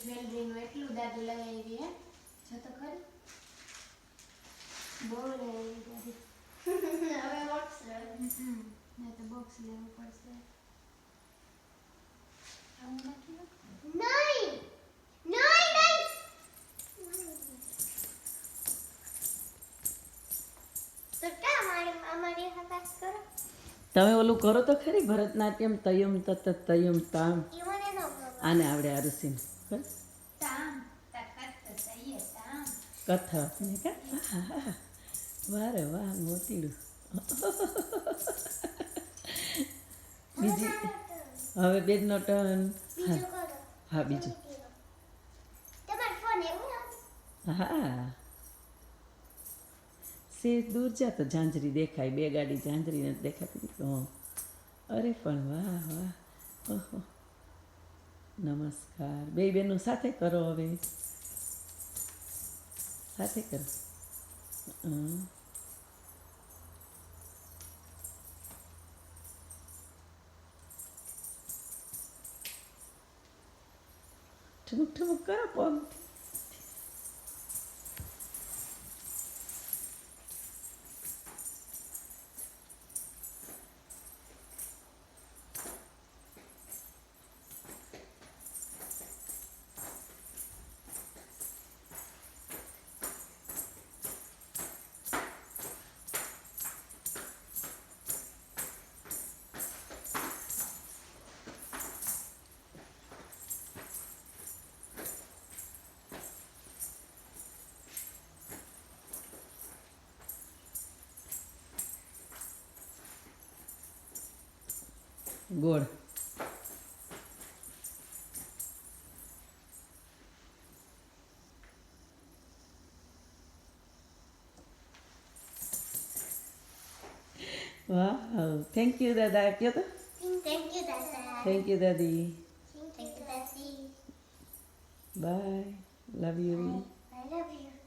જ્વેલરીનું એટલું દાદી લઈ આવી હે. જો તો ખરી. બહુ લઈ આવી દાદી હવે બોક્સ હમ. તો બોક્સ લેવું પડશે. આવું નાખી નહીં! નહીં નહીં! તો કા મારી અમારી હાથ કરો? તમે ઓલું કરો તો ખરી ભરતનાટ્યમ તયમ તત તયમ તામ. આને આવડે આરુષિને કથા આહા. વાહ મોતીડું બીજી હવે બેનનો ટર્ન હા બીજું હા સે દૂર જા તો ઝાંઝરી દેખાય બે ગાડી ઝાંઝરીને જ દેખાતી. અરે પણ વાહ વાહ ઓહો નમસ્કાર બે બહેનો સાથે કરો હવે સાથે કરો. ઠુમક ઠુમક કરો પગ ગોળ વાહ થેન્ક યુ દાદા કયો તો થેન્ક યુ દાદા થેન્ક યુ દાદી થેન્ક યુ દાદી bye love you I love you